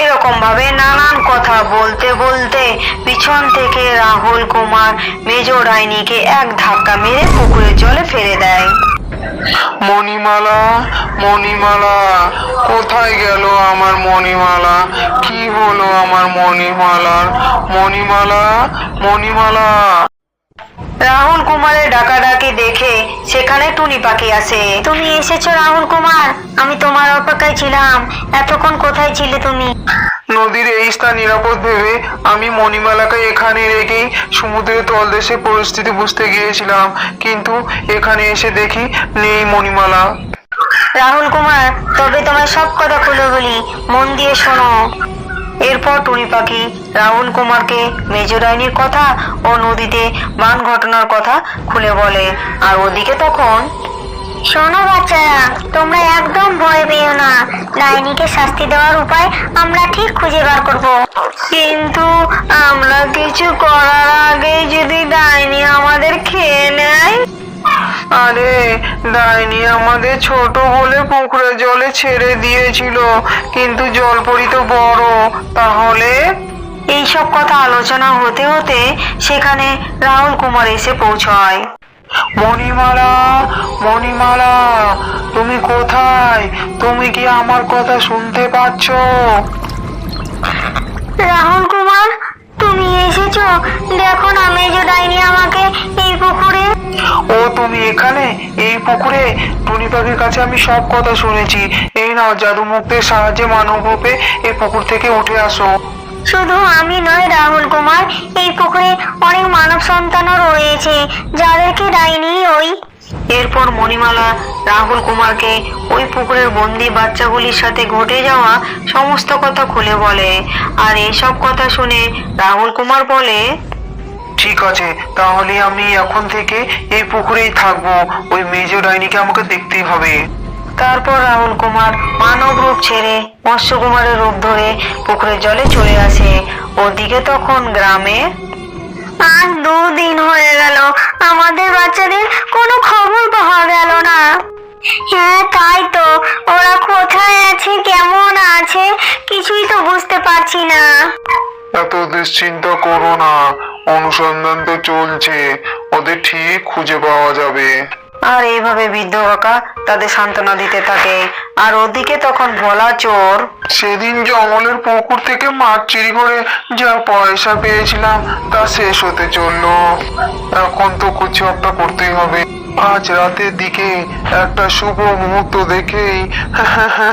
এরকম ভাবে নানান কথা বলতে বলতে পিছন থেকে রাহুল কুমার মেজ ডাইনিকে এক ধাক্কা মেরে পুকুরের জলে ফেলে দেয়। মণিমালা মণিমালা, কোথায় গেল আমার মণিমালা? কি হলো আমার মণিমালার? মণিমালা মণিমালা। রাহুল কুমারের ডাকাডাকি দেখে সেখানে টুনি পাখি আসে। তুমি এসেছ রাহুল কুমার? আমি তোমার অপেক্ষায় ছিলাম। এতক্ষণ কোথায় ছিলে তুমি? নদীর এই স্থান নিরাপদ ভেবে আমি মণিমালাকে এখানে রেখেই সমুদ্রের তলদেশে পরিস্থিতি বুঝতে গিয়েছিলাম। কিন্তু এখানে এসে দেখি নেই মণিমালা। রাহুল কুমার তবে তোমার সব কথা খুলে বলি। মন দিয়ে শোনো। এরপর টুনি পাখি রাহুল কুমারকে মেজরাইনির কথা ও নদীতে বান ঘটনার কথা খুলে বলে। আর ওদিকে তখন শোনো বাচ্চারা তোমরা একদম ভয় পেও না। ডাইনিকে শাস্তি দেওয়ার উপায় আমরা ঠিক খুঁজে বার করব। কিন্তু আমরা কিছু করার আগে যদি ডাইনি আমাদের খেয়ে নেয় আরে ডাইনি আমাদের ছোট বলে পুকুরে জলে ছেড়ে দিয়েছিল কিন্তু জলপরি তো বড় তাহলে? এইসব কথা আলোচনা হতে হতে সেখানে রাহুল কুমার এসে পৌঁছায়। মণিমালা মণিমালা তুমি কোথায়? তুমি কি আমার কথা শুনতে পাচ্ছ? রাহুল কুমার তুমি এসেছ? দেখো না মেজো ডাইনি আমাকে এই পুকুরে ও তুমি এখানে? এই পুকুরে? টুনি পাখির কাছে আমি সব কথা শুনেছি। এই নাও জাদু মুক্তের সাহায্যে মানব রূপে এই পুকুর থেকে উঠে আসো। শুধু আমি নয় রাহুল কুমার এই পুকুরে অনেক মানব সন্তানও রয়েছে যাদেরকে ডাইনি ওই। এরপর মণিমালা রাহুল কুমারকে ওই পুকুরের বন্দি বাচ্চাগুলির সাথে ঘটে যাওয়া সমস্ত কথা খুলে বলে। আর এইসব কথা শুনে রাহুল কুমার বলে ঠিক আছে তাহলে আমি এখন থেকে এই পুকুরেই থাকব। ওই মেজ ডাইনিকে আমাকে দেখতেই হবে। তারপর রাহুল কুমার মানব রূপ ছেড়ে মৎস্য কুমারের রূপ ধরে পুকুরের জলে চলে আসে। ওদিকে তখন গ্রামে আজ দুদিন হয়ে গেল আমাদের বাচ্চাদের কোনো খবর পাওয়া গেল না। হ্যাঁ তাই তো। ওরা কোথায় আছে কেমন আছে কিছুই তো বুঝতে পারছি না। এত দুশ্চিন্তা করো না। অনুসন্ধান তো চলছে। ওদের ঠিক খুঁজে পাওয়া যাবে। আর এইভাবে বৃদ্ধ কাকা তাদের সান্ত্বনা দিতে থাকে। আর ওদিকে তখন ভোলা চোর। সেদিন জঙ্গলের পুকুর থেকে মাছ চুরি করে যা পয়সা পেয়েছিলাম তা শেষ হতে চলল। এখন তো কিছু একটা করতেই হবে। আজ রাতের দিকে একটা শুভ মুহূর্ত দেখেই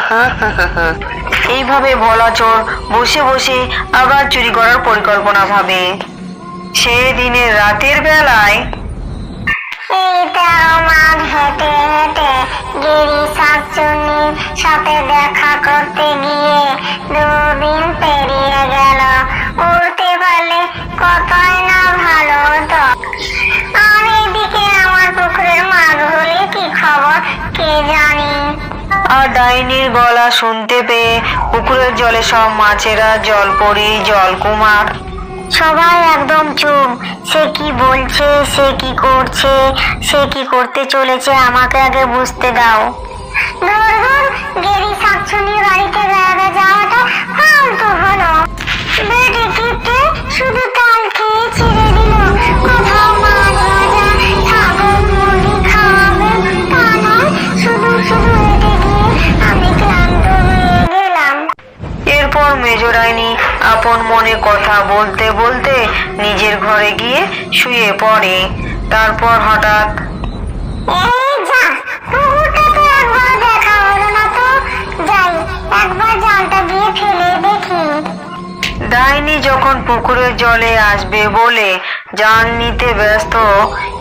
এইভাবে ভোলা চোর বসে বসে আবার চুরি করার পরিকল্পনা ভাবে। সেদিনের রাতের বেলায় তেরো হেঁটে হেঁটে গিরি শাকচুন্নির সাথে দেখা করতে গিয়ে দুদিন পেরিয়ে গেল। উড়তে পারলে কতই না ভালো। ডাইনির গলা শুনতে পেয়ে পুকুরের জলে সব মাছেরা জলপরি জলকুমার সবাই একদম চুপ। সে কি বলছে, সে কি করছে, সে কি করতে চলেছে আমাকে আগে বুঝতে দাও। বাড়িতে যাওয়াটা শুধু মেজ আপন মনে কথা বলতে বলতে নিজের ঘরে গিয়ে শুয়ে পড়ে। তারপর হঠাৎ ডাইনি যখন পুকুরের জলে আসবে বলে জান নিতে ব্যস্ত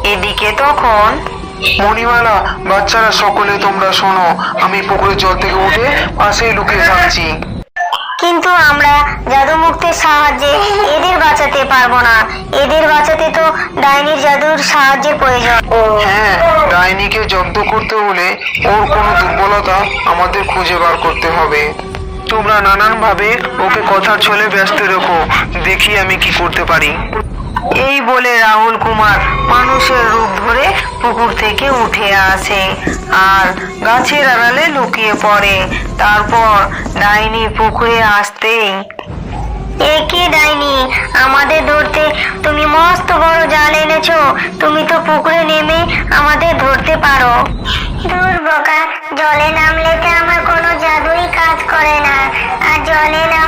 এদিকে তখন মণিমালা বাচ্চারা সকলে তোমরা শোনো আমি পুকুরের জল থেকে উঠে পাশেই লুকিয়ে থাকছি। কিন্তু আমরা জাদু মুক্তের সাহায্যে এদের বাঁচাতে পারব না। এদের বাঁচাতে তো ডাইনির জাদুর সাহায্যের প্রয়োজন। হ্যাঁ ডাইনিকে জব্দ করতে হলে ওর কোনো দুর্বলতা আমাদের খুঁজে বার করতে হবে। তোমরা নানান ভাবে ওকে কথা ছলে ব্যস্ত রেখো। দেখি আমি কি করতে পারি। এই বলে রাহুল কুমার মানুষের রূপ ধরে পুকুর থেকে উঠে আসে আর গাছের আড়ালে লুকিয়ে পড়ে। তারপর ডাইনি পুকুরে আসতেই এ কি ডাইনি? আমাদের ধরতে তুমি মস্ত বড় জাল এনেছো। তুমি তো পুকুরে নেমে আমাদের ধরতে পারো। দূর বোকা জলে নামলে তো আমার কোনো জাদুই কাজ করে না। আর জলে নামলে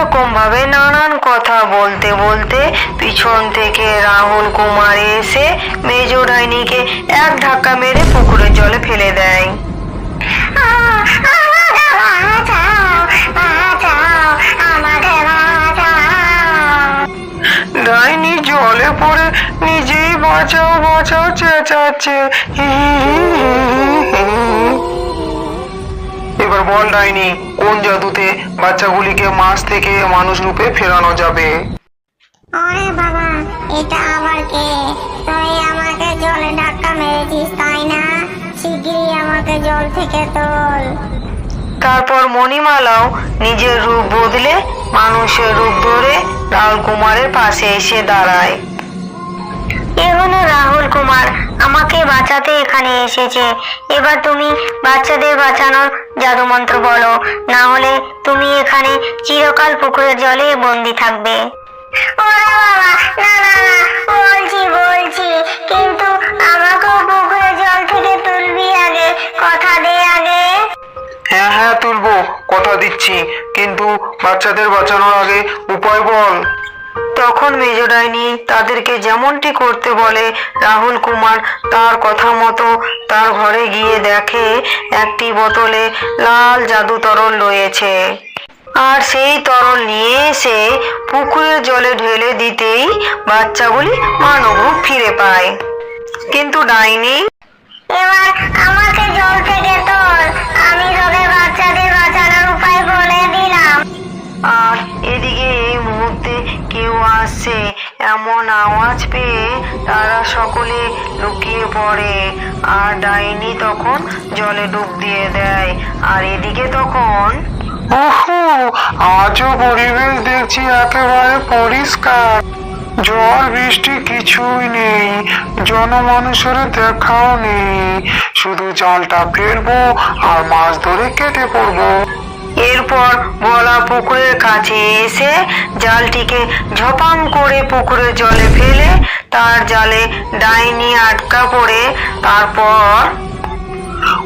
এরকম ভাবে নানান কথা বলতে বলতে পিছন থেকে রাহুল কুমার এসে মেজ ডাইনিকে এক ধাক্কা মেরে পুকুরের জলে ফেলে দেয়। ডাইনি জলে পড়ে নিজেই বাঁচাও বাঁচাও, চেঁচাচ্ছে। বল ডাইনি কোন জাদুতে বাচ্চাগুলিকে মাছ থেকে মানুষ রূপে ফেরানো যাবে? ওরে বাবা এটা আবার কে? তুই আমাকে জলে ধাক্কা মেরেছিস তাই না? শিগগিরই আমাকে জল থেকে তোল। তারপর মণিমালাও নিজের রূপ বদলে মানুষের রূপ ধরে রাহুল কুমারের পাশে এসে দাঁড়ায়। এ হলো রাহুল কুমার। আমাকে বাঁচাতে এখানে এসেছে। এবার তুমি বাচ্চাদের বাঁচানোর জাদুমন্ত্র বলো। না হলে তুমি এখানে চিরকাল পুকুরের জলে বন্দি থাকবে। বলছি বলছি। কিন্তু আমাকেও পুকুরের জল থেকে তুলবি আগে কথা দে আগে। হ্যাঁ হ্যাঁ তুলবো কথা দিচ্ছি। কিন্তু বাচ্চাদের বাঁচানোর আগে উপায় বল। তখন মেজ ডাইনি তাদেরকে যেমনটি করতে বলে রাহুল কুমার তার কথা মতো তার ঘরে গিয়ে দেখে একটি বোতলে লাল জাদু তরল রয়েছে। আর সেই তরল নিয়ে এসে পুকুরের জলে ঢেলে দিতেই বাচ্চাগুলি মানব রূপ ফিরে পায়। কিন্তু ডাইনি এবার আমাকে জল থেকে তোল। আমি তোকে বাচ্চাদের বাঁচানোর উপায় বলে দিলাম। আর এদিকে আসছে এমন আওয়াজ পেয়ে তারা সকলে লুকিয়ে পড়ে। আর ডাইনি তখন জলে ডুব দিয়ে দেয়, আর এদিকে তখন ওহো, আজও পরিবেশ দেখছি একেবারে পরিষ্কার। জল, বৃষ্টি কিছুই নেই, জনমানুষের দেখাও নেই। শুধু জালটা ফেলব আর মাছ ধরে কেটে পড়ব। এরপর বলা পুকুরের কাছে এসে জালটিকে ঝপাং করে পুকুরের জলে ফেলে তার জালে ডাইনি আটকা পড়ে। তারপর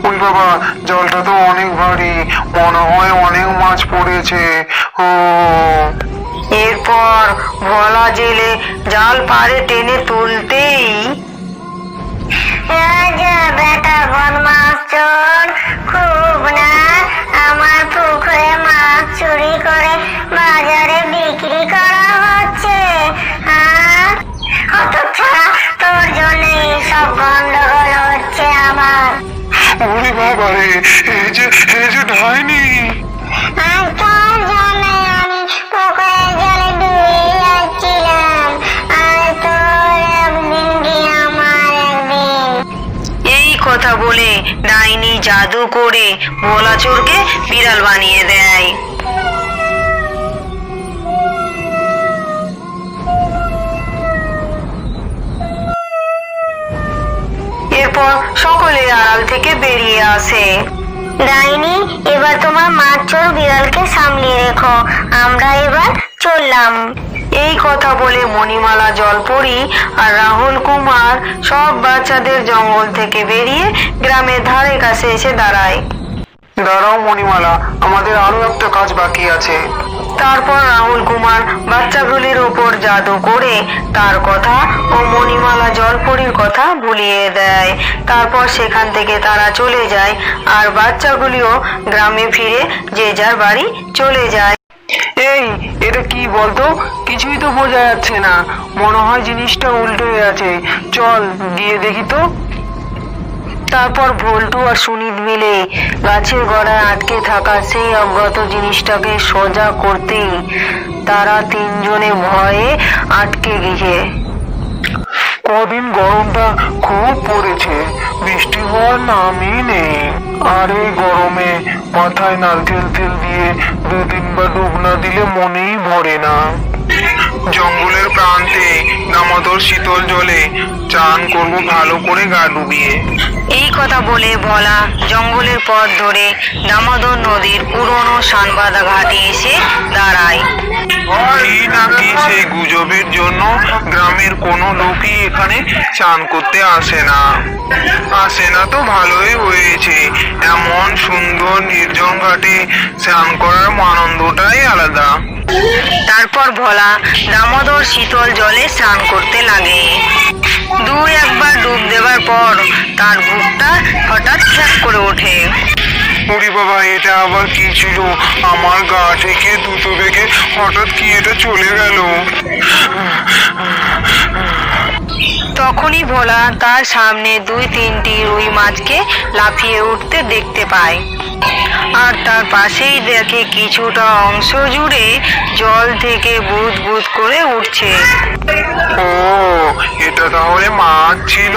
ওই বাবা জলটা তো অনেক ভারী মনে হয় অনেক মাছ পড়েছে। ও। এরপর ভোলা জেলে জাল পারে টেনে তুলতেই বেটা বদমাস চোর খুব না আমার পুকুরে মাছ চুরি করে বাজারে বিক্রি করা হচ্ছে। হ্যাঁ? হতচ্ছাড়া তোর জন্য এইসব গন্ডগোল হচ্ছে আমার। ওরে বাবা রে এই যে এই যে ডাইনি আর তোর জন্য আমি পুকুরের জলে ডুবে যাচ্ছিলাম আর তোর একদিন কি আমার একদিন? এই কথা বলে ডাইনি জাদু করে ভোলা চোরকে বিড়াল বানিয়ে দেয়। এরপর সকলে আড়াল থেকে বেরিয়ে আসে। ডাইনি, এবার তোমার মাছ চোর বিড়ালকে সামলিয়ে রেখো। আমরা এবার চললাম। এই কথা বলে মণিমালা জলপরি আর রাহুল কুমার সব বাচ্চাদের জঙ্গল থেকে বেরিয়ে গ্রামের ধারে কাছে এসে দাঁড়ায়। দাঁড়াও মণিমালা আমাদের আরও একটা কাজ বাকি আছে। তারপর রাহুল কুমার বাচ্চাগুলির ওপর জাদু করে তার কথা ও মণিমালা জলপরির কথা ভুলিয়ে দেয়। তারপর সেখান থেকে তারা চলে যায় আর বাচ্চাগুলিও গ্রামে ফিরে যে যার বাড়ি চলে যায়। এই, এটা কি বলতো? কিছুই তো বোঝা যাচ্ছে না। মনে হয় জিনিসটা উল্টো হয়ে আছে। চল, গিয়ে দেখি তো। তারপর ভল্টু আর সুনীত মিলে গাছের গড়ায় আটকে থাকা সেই অজ্ঞাত জিনিসটাকে সোজা করতেই তারা তিনজনে ভয়ে আটকে গিয়ে কদিন গরমটা খুব পড়েছে। বৃষ্টি হওয়ার নামই নেই। আর এই গরমে মাথায় নারকেল তেল দিয়ে দু বা ডুব না দিলে মনেই ভরে না। জঙ্গলের প্রান্তে দামোদর শীতল জলে চান করব ভালো করে গা ডুবিয়ে। এই কথা বলে বলা জঙ্গলের পথ ধরে দামোদর নদীর পুরনো সানবাদা ঘাটে এসে দাঁড়ায়। এই নাকি সেই গুজবের জন্য গ্রামের কোনো লোকই এখানে চান করতে আসে না? আসে না তো ভালোই হয়েছে। এমন সুন্দর নির্জন ঘাটে স্নান করার আনন্দটাই আলাদা। তারপর ভোলা দামোদর শীতল জলে স্নান করতে লাগে। দু একবার ডুব দেওয়ার পর তার বুকটা হঠাৎ খ্যাপ করে ওঠে। ওরে বাবা এটা আবার কি ছিল? আমার গা থেকে দুটো বেগে হঠাৎ কি এটা চলে গেল? তখনই ভোলা তার সামনে দুই তিনটি রুই মাছকে লাফিয়ে উঠতে দেখতে পায়। আর তার পাশেই দেখে কিছুটা অংশ জুড়ে জল থেকে বুদ বুদ করে উঠছে। ও এটা তাহলে মাছ ছিল।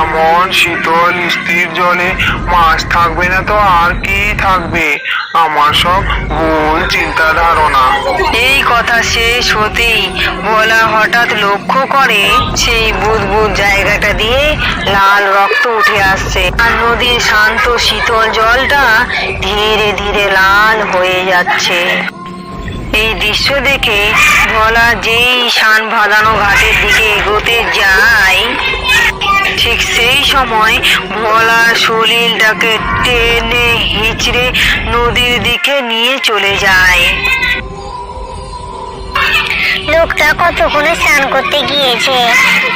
এমন শীতল স্থির জলে মাছ থাকবে না তো আর কি থাকবে? আমার সব ভুল চিন্তা ধারণা এই কথা শেষ হতেই ভোলা হঠাৎ লক্ষ্য করে সেই বুদবুদ জায়গাটা দিয়ে লাল রক্ত উঠে আসছে। আর নদীর শান্ত শীতল জলটা ধীরে ধীরে লাল হয়ে যাচ্ছে। এই দৃশ্য দেখে ভোলা যেই শান ভাদানো ঘাটের দিকে এগোতে যায়, ঠিক সেই সময় ভোলার শরীরটাকে টেনে হিচড়ে নদীর দিকে নিয়ে চলে যায়। লোকটা কতক্ষণে স্নান করতে গিয়েছে?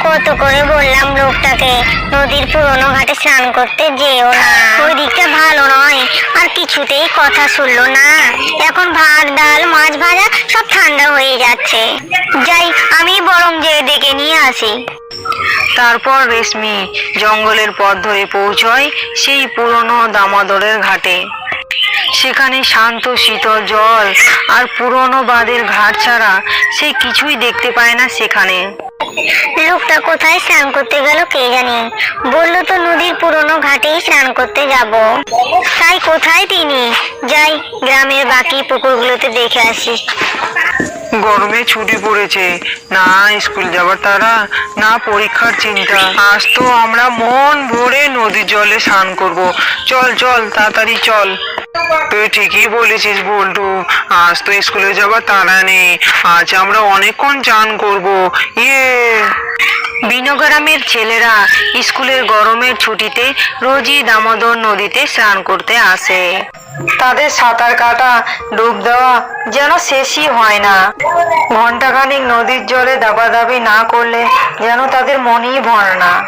কত করে বললাম লোকটাকে, নদীর পুরনো ঘাটে স্নান করতে যেও না। ওই দিকটা ভালো নয়, আর কিছুতেই কথা শুনলো না। এখন ভাত, ডাল, মাছ ভাজা সব ঠান্ডা হয়ে যাচ্ছে। যাই, আমি বরং যে ডেকে নিয়ে আসি। তারপর রেশমি জঙ্গলের পথ ধরে পৌঁছয় সেই পুরনো দামোদরের ঘাটে। সেখানে শান্ত শীতল জল আর পুরনো বাঁধের ঘাট ছাড়া সে কিছুই দেখতে পায় না সেখানে। লোকটা কোথায় স্নান করতে গেল কে জানি? বলল তো নদীর পুরনো ঘাটেই স্নান করতে যাব। তাই কোথায় তিনি? যাই, গ্রামের বাকি পুকুরগুলোতে দেখে আসি। গরমে ছুটি পড়েছে। না স্কুল যাবার তারা না পরীক্ষার চিন্তা। আজ তো আমরা মন ভরে নদীর জলে স্নান করব। চল চল, তাড়াতাড়ি চল। তুই ঠিকই বলেছিস বল্টু, আজ তো স্কুলে যাবার তাড়া নেই। আজ আমরা অনেকক্ষণ চান করব। ইয়ে। বিনগ্রামের ছেলেরা স্কুলের গরমের ছুটিতে রোজই দামোদর নদীতে স্নান করতে আসে। তাদের সাঁতার কাটা ডুব দেওয়া যেন শেষই হয় না। ঘন্টাখানিক নদীর জলে দাবাদাবি না করলে যেন তাদের মনই ভরে না।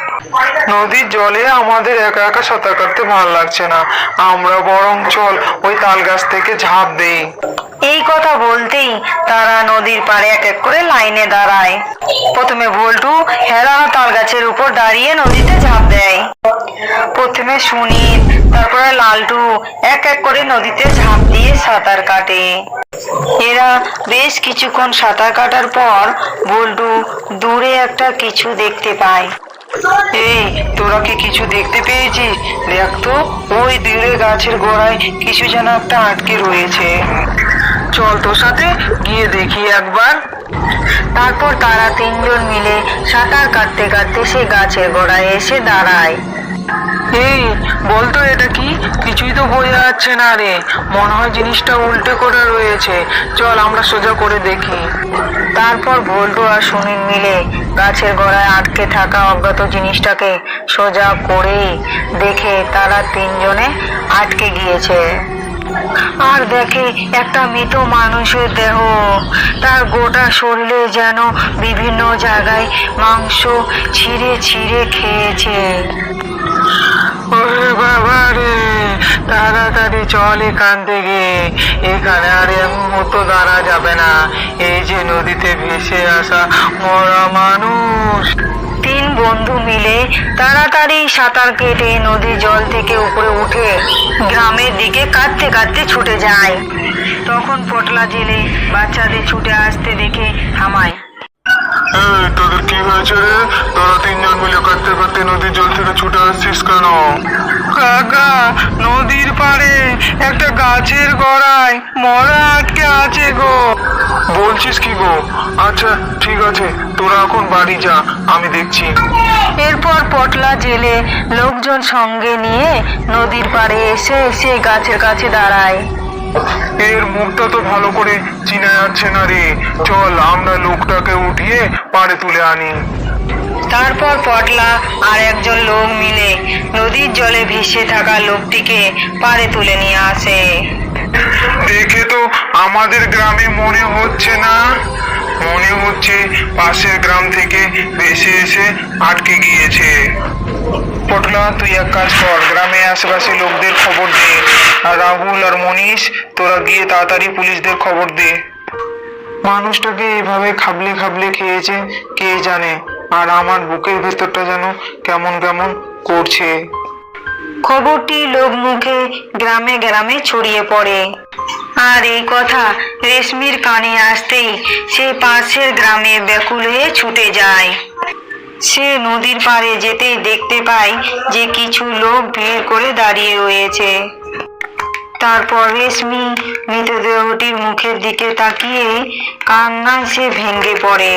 নদীর জলে আমাদের একা একা সাঁতার কাটতে ভালো লাগছে না। আমরা বরং চল ওই তাল গাছ থেকে ঝাঁপ দেই। এই কথা বলতেই তারা নদীর পাড়ে এক এক করে লাইনে দাঁড়ায়। প্রথমে ভোল্টু হেলানো তাল গাছের উপর দাঁড়িয়ে নদীতে ঝাঁপ দেয়। প্রথমে সুনীল, তারপরে লালটু এক এক করে নদীতে ঝাঁপ দিয়ে সাঁতার কাটে। এরা বেশ কিছুক্ষণ সাঁতার কাটার পর বল্টু দূরে একটা কিছু দেখতে পায়। এই, তোরা কি কিছু দেখতে পেয়েছিস? দেখ তো, ওই দূরে গাছের গোড়ায় কিছু যেন একটা আটকে রয়েছে। চল তোর সাথে গিয়ে দেখি একবার। তারপর তারা তিনজন মিলে সাঁতার কাটতে কাটতে সে গাছের গোড়ায় এসে দাঁড়ায়। এই বলতো এটা কি? কিছুই তো বোঝা যাচ্ছে না রে। মনে হয় জিনিসটা উল্টে করে রয়েছে। চল আমরা সোজা করে দেখি। তারপর ভোল্টু আর সুনীল মিলে গাছের গোড়ায় আটকে থাকা অজ্ঞাত জিনিসটাকে সোজা করে দেখে তারা তিনজনে আটকে গিয়েছে। আর দেখে একটা মৃত মানুষের দেহ। তার গোটা শরীরে যেন বিভিন্ন জায়গায় মাংস ছিঁড়ে ছিঁড়ে খেয়েছে। বাবা রে, তাড়াতাড়ি চল এখান থেকে। এখানে আর এক মুহূর্ত দাঁড়া যাবে না। এই যে নদীতে ভেসে আসা মরা মানুষ। তিন বন্ধু মিলে তাড়াতাড়ি সাঁতার কেটে নদীর জল থেকে উপরে উঠে গ্রামের দিকে কাঁদতে কাঁদতে ছুটে যায়। তখন পটলা জেলে বাচ্চাদের ছুটে আসতে দেখে থামায়। এই তোদের কি হয়েছে রে? তোরা তিনজন মিলে কাটতে কাটতে নদীর জল থেকে ছুটে আসছিস কেন? কাকা নদীর পাড়ে একটা গাছের গড়ায় মরা আটকে আছে গো। বলছিস কি গো? আচ্ছা ঠিক আছে তোরা এখন বাড়ি যা আমি দেখছি। এরপর পটলা জেলে লোকজন সঙ্গে নিয়ে নদীর পাড়ে এসে সে গাছের কাছে দাঁড়ায়। এর মুখটা তো ভালো করে চিনা যাচ্ছে না রে। চল আমরা লোকটাকে উঠিয়ে পাড়ে তুলে আনি। তারপর পটলা আর একজন লোক মিলে নদীর জলে ভেসে থাকা লোকটিকে পাড়ে তুলে নিয়ে আসে। দেখে তো আমাদের গ্রামে মনে হচ্ছে না। মনে হচ্ছে পাশের গ্রাম থেকে ভেসে এসে আটকে গিয়েছে। পটলা, তুই এক কাজ কর গ্রামে আশেপাশে লোকদের খবর দে। আর রাহুল আর মনীষ, তোরা গিয়ে তাড়াতাড়ি পুলিশদের খবর দে। মানুষটাকে এভাবে খাবলে খাবলে খেয়েছে, কে জানে? আর আমার বুকের ভেতরটা যেন কেমন কেমন করছে। খবরটি লোক মুখে গ্রামে গ্রামে ছড়িয়ে পড়ে। আর এই কথা রেশমির কানে আসতেই সে পাশের গ্রামে ব্যাকুল হয়ে ছুটে যায়। সে নদীর পাড়ে যেতেই দেখতে পায় যে কিছু লোক ভিড় করে দাঁড়িয়ে রয়েছে। তারপর রেশমি মৃতদেহটির মুখের দিকে তাকিয়ে কান্নায় সে ভেঙে পড়ে।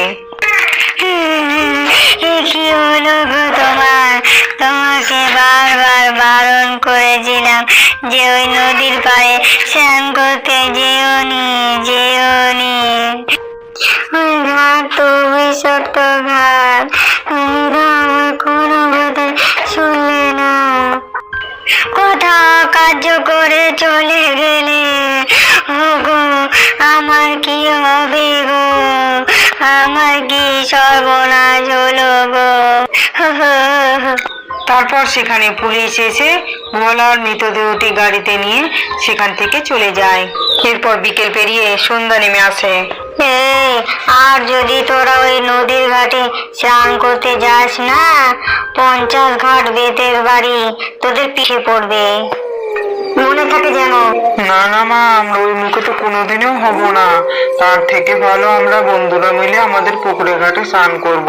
কি হলো তোমার তোমাকে বারবার বারণ করেছিলাম যে ওই নদীর পাড়ে স্নান করতে যেওনি যেওনি ওই ঘাট তো বিষাক্ত ঘাট আমার কোনো কথা শুনলে না। কথা কার্য করে চলে গেলে তারপর সেখানে পুলিশ এসে ভোলার মৃতদেহটি গাড়িতে নিয়ে সেখান থেকে চলে যায়। এরপর বিকেল পেরিয়ে সন্ধ্যা নেমে আসে। আর যদি তোরা ওই নদীর ঘাটে স্নান করতে যাস না? পঞ্চাশ ঘাট বেতের বাড়ি তোদের পিঠে পড়বে। মনে থাকে জানো না না, মা, আমরা ওই মুখে তো কোনোদিনও হব না তার থেকে ভালো আমরা বন্ধুরা মিলে আমাদের পুকুরে ঘাটে স্নান করব।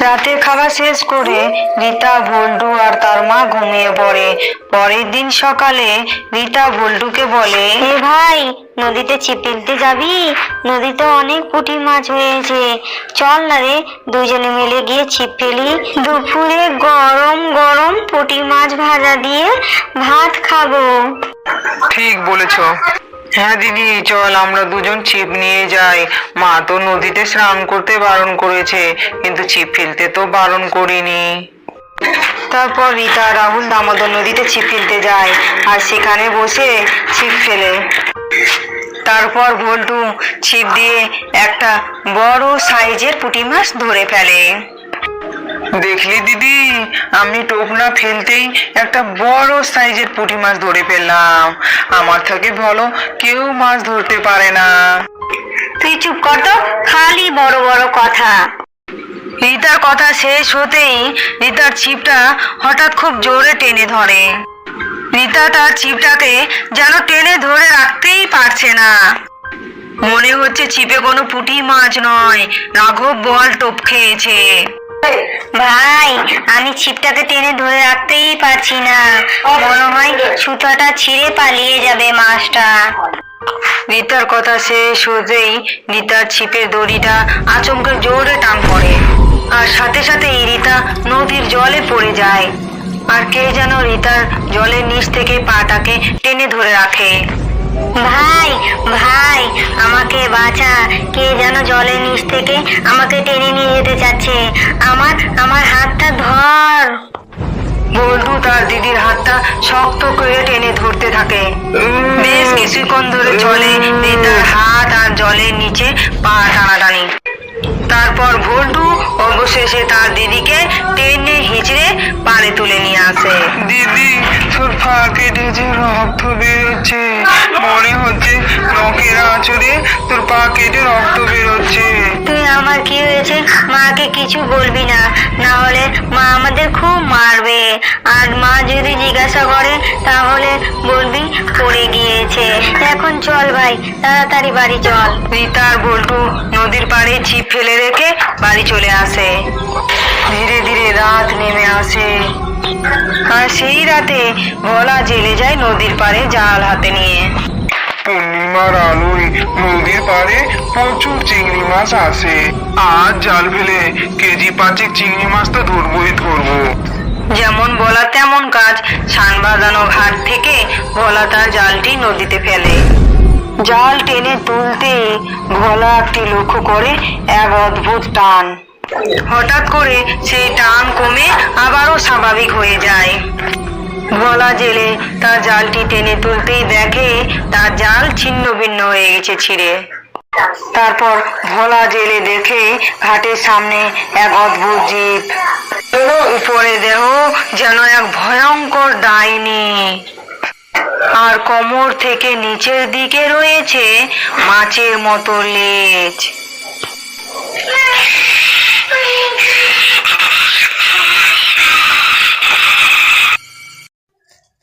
রাতের খাবার শেষ করে রীতা ভন্ডু আর তার মা ঘুমিয়ে পড়ে। পরের দিন সকালে রীতা ভল্টুকে বলে এ ভাই নদীতে ছিপ ফেলতে যাবি? নদীতে অনেক পুঁটি মাছ হয়েছে। চল না রে দুজনে মিলে গিয়ে ছিপ ফেলি। দুপুরে গরম গরম পুঁটি মাছ ভাজা দিয়ে ভাত খাব। ঠিক বলেছ। হ্যাঁ দিদি চল আমরা দুজন ছিপ নিয়ে যাই। মা তো নদীতে স্নান করতে বারণ করেছে কিন্তু ছিপ ফেলতে তো বারণ করিনি। তারপর রীতা, রাহুল দামোদর নদীতে ছিপ ফেলতে যায় আর সেখানে বসে ছিপ ফেলে। তারপর ভল্টু ছিপ দিয়ে একটা বড় সাইজের পুঁটি মাছ ধরে ফেলে। দেখলি দিদি, আমি টোপনা ফেলতেই একটা বড় সাইজের পুঁটি মাছ ধরে ফেললাম। আমার থেকে ভালো কেউ মাছ ধরতে পারে না। তুই চুপ কর তো, খালি বড় বড় কথা। রীতার কথা শেষ হতেই রীতার ছিপটা হঠাৎ খুব জোরে টেনে ধরে। রীতা তার ছিপটাকে যেন টেনে ধরে রাখতেই পারছে না। মনে হচ্ছে ছিপে কোনো পুঁটি মাছ নয়, রাঘব বল টোপ খেয়েছে। ভাই, আমি ছিপটাকে টেনে ধরে রাখতেই পারছি না। মনে হয় সুতাটা ছিঁড়ে পালিয়ে যাবে মাছটা। রীতার কথা শেষ হতেই রীতার ছিপের দড়িটা আচমকা জোরে টান পড়ে। আর সাথে সাথেই রীতা নদীর জলে পড়ে যায়। আর কে যেন রীতার জলের নিচ থেকে পাটাকে টেনে ধরে রাখে। ভাই ভাই, আমাকে বাঁচা। কে যেন জলের নিচ থেকে আমাকে টেনে নিয়ে যেতে চাচ্ছে। আমার আমার হাতটা ধর। বল্টু তার দিদির হাতটা শক্ত করে টেনে ধরতে থাকে। বেশ কিছুক্ষণ ধরে চলে রীতার হাত আর জলের নিচে পা টানাটানি। তারপর ভন্টু অবশেষে তার দিদিকে টেনে হিচড়ে পাড়ে তুলে নিয়ে আসে। দিদি, তোর ফাঁকে যে রক্ত বেরোচ্ছে। মনে হচ্ছে নখের আঁচড়ে তোর পা কেটে রক্ত বেরোচ্ছে। কি হয়েছে? মাকে কিছু বলবি না। না হলে মা আমাদের খুব মারবে। আর মা যদি জিজ্ঞাসা করে, তাহলে বলবি পড়ে গিয়েছে। এখন চল ভাই, তাড়াতাড়ি বাড়ি চল। রীতা আর বল্টু নদীর পাড়ে ছিপ ফেলে রেখে বাড়ি চলে আসে। ধীরে ধীরে রাত নেমে আসে। আর সেই রাতে গলা জেলে যায় নদীর পাড়ে জাল হাতে নিয়ে। পূর্ণিমার আলোয় নদীর পাড়ে প্রচুর চিংড়ি মাছ আসে। আজ জাল ফেলে কেজি পাঁচেক চিংড়ি মাছ তো ধরবই ধরবো যেমন বলা তেমন কাজ, ছান বাঁধানো ঘাট থেকে ভোলা তার জালটি নদীতে ফেলে। জাল টেনে তুলতে ভোলা একটি লক্ষ্য করে এক অদ্ভুত টান। হঠাৎ করে সেই টান কমে আবারও স্বাভাবিক হয়ে যায়। ভোলা জেলে তার জালটি টেনে তুলতেই দেখে তার জাল ছিন্ন ভিন্ন হয়ে গেছে ছিঁড়ে। তারপর ভোলা জেলে দেখে ঘাটের সামনে এক অদ্ভুত জীব। উপরে দেহ যেন এক ভয়ঙ্কর ডাইনি। আর কোমর থেকে নিচের দিকে রয়েছে মাছের মতো লেজ।